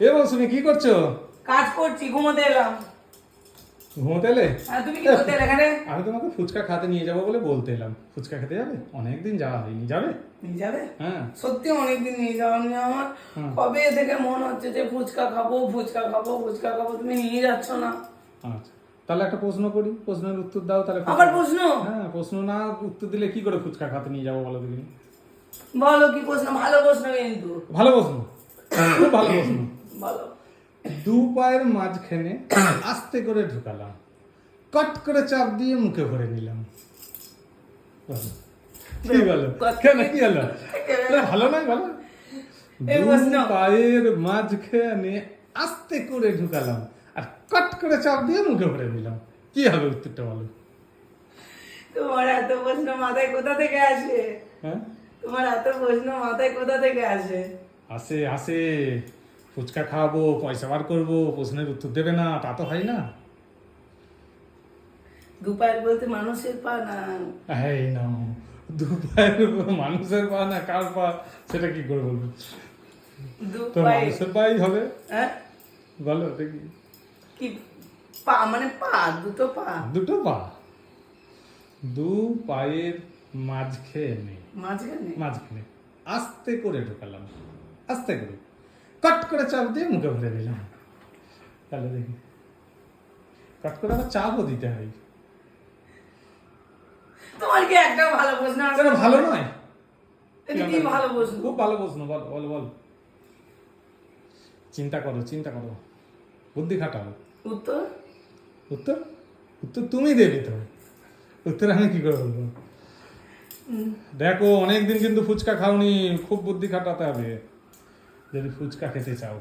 এ মৌসুমি কি করছ? কাজ করছি ঘুমোতে এলাম। ঘুমোতে এলে? আর তুমি কি করতে এলে আমি তোমাকে ফুচকা খাতে নিয়ে যাব বলে বলতে এলাম। ফুচকা খেতে যাবে? অনেকদিন যাওয়া হয়নি। যাবে? নিয়ে যাবে? হ্যাঁ। সত্যি অনেকদিন নিয়ে যাওয়া নিয়ে আমার। কবে থেকে মন হচ্ছে যে ফুচকা খাব ফুচকা খাব ফুচকা খাব তুমি নিয়ে যাচ্ছ না। আচ্ছা। তাহলে একটা প্রশ্ন করি। প্রশ্নের উত্তর দাও তাহলে আবার প্রশ্ন? হ্যাঁ প্রশ্ন না উত্তর দিলে কি করে ফুচকা খাতে নিয়ে যাব বলো দেখিনি বলো কি প্রশ্ন? ভালো প্রশ্ন কিন্তু। ভালো প্রশ্ন। খুব ভালো প্রশ্ন। দু পায়ের মাঝখানে আস্তে করে ঢুকালাম। কট করে চাপ দিয়ে মুখে ভরে নিলাম। কি বলো? কেন কি হলো? ভালো নয় ভালো। পায়ের মাঝখানে আস্তে করে ঢুকালাম আর কট করে চাপ দিয়ে মুখে ভরে নিলাম। কি হবে উত্তরটা বলো? তোমার এত প্রশ্ন মাথায় কোথা থেকে আসে? হ্যাঁ? তোমার এত প্রশ্ন মাথায় কোথা থেকে আসে? আসে আসে। ফুচকা খাওয়াবো পয়সা বার করব প্রশ্নের উত্তর দেবে না তা তো হয় না। দুপায়ের বলতে মানুষের পা না? এই না দু পায়ের উপর মানুষের পা না কার পা? সেটা কি করে বলব? তো মানুষের পাই হবে। হ্যাঁ? বলো দেখি কি? পা মানে পা দুটো পা? দুটো পা। দু পায়ের মাঝখানে। মাঝখানে? মাঝখানে। আস্তে করে ঢোকালাম। আস্তে করে। কট করে চাপ দিয়ে মুখে ভরে দিলাম। তাহলে দেখি। কট করে আবার চাপও দিতে হয়। তোমার কি একটা ভালো প্রশ্ন ভালো নয়? এটা কি ভালো প্রশ্ন? খুব ভালো প্রশ্ন বলো বলো বলো। চিন্তা করো চিন্তা করো। বুদ্ধি খাটাও। উত্তর? উত্তর? উত্তর তুমি দেবে তো। উত্তর আমি কি করে বলব? দেখো অনেকদিন কিন্তু ফুচকা খাওনি খুব বুদ্ধি খাটাতে হবে। যদি ফুচকা খেতে চাও।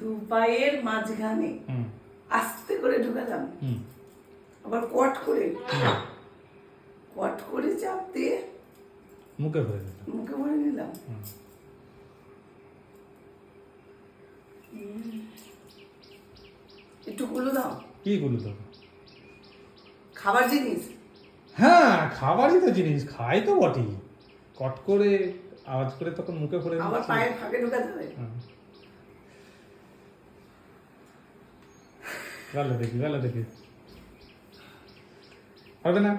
দু পায়ের মাঝখানে আস্তে করে ঢুকালাম। আবার কট করে। কট করে চাপ দিয়ে মুখে ভরে দিলাম মুখে ভরে নিলাম। একটু গুলো দাও। কি গুলো দাও? খাবার জিনিস। হ্যাঁ খাবারই তো জিনিস খাই তো বটেই। কট করে আওয়াজ করে তখন মুখে আবার নিচ্ছি। পায়ের ফাঁকে ঢুকাতে হবে ভালো দেখি ভালো দেখি। হবে না?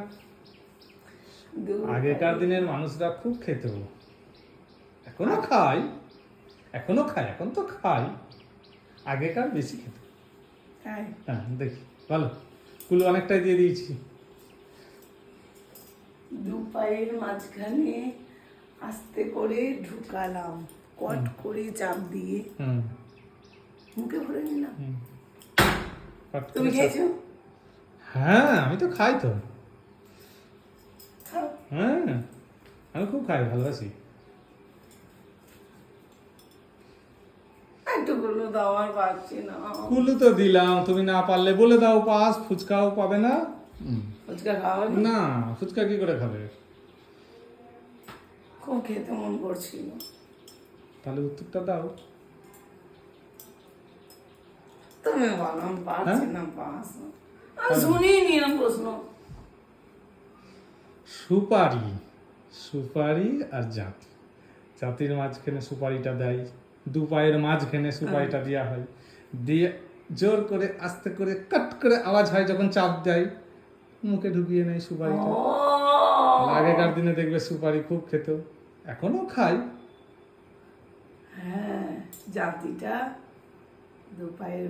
আগেকার দিনের মানুষরা খুব খেত। এখনও খায়। এখনও খায় এখন তো খায়। আগেকার বেশি খেত। হ্যাঁ দেখি। ভালো। কুল অনেকটাই দিয়ে দিয়েছি। দু পায়ের মাঝখানে আস্তে করে ঢুকালাম। কট করে চাপ দিয়ে। মুখে ভরে নিলাম। তুমি খেয়েছো? হ্যাঁ আমি তো খাই তো। হ্যাঁ আমি খুব খাই ভালোবাসি। কুলু তো দিলাম তুমি না পারলে বলে দাও পাস ফুচকাও পাবে না। ফুচকা খাওয়া না ফুচকা কি করে খাবে? খুব খেতে মন করছিল। তাহলে উত্তরটা দাও। তুমি বলো আমি পাচ্ছি হ্যাঁ? না পাস আমি শুনিনি নিলাম প্রশ্ন। সুপারি সুপারি আর জাতি। জাতির মাঝখানে সুপারিটা দেয় দু পায়ের মাঝখানে সুপারিটা দেওয়া হয়। দিয়ে জোর করে আস্তে করে কাট করে আওয়াজ হয় যখন চাপ দেয় মুখে ঢুকিয়ে নেয় সুপারিটা। আগেকার দিনে দেখবে সুপারি খুব খেত। এখনও খাই। হ্যাঁ জাতিটা দু পায়ের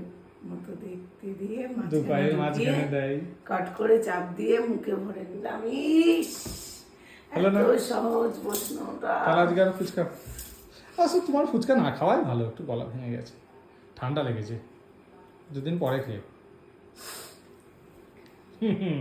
মতো দেখতে দিয়ে দু পায়ের মাঝখানে দেয়। কাট করে চাপ দিয়ে মুখে ভরে নিলাম। ইস? এত সহজ প্রশ্নটা। তাহলে আজকে আর ফুচকা আসলে তোমার ফুচকা না খাওয়াই ভালো একটু গলা ভেঙে গেছে। ঠান্ডা লেগেছে। দুদিন পরে খেয়ে। হুম হুম।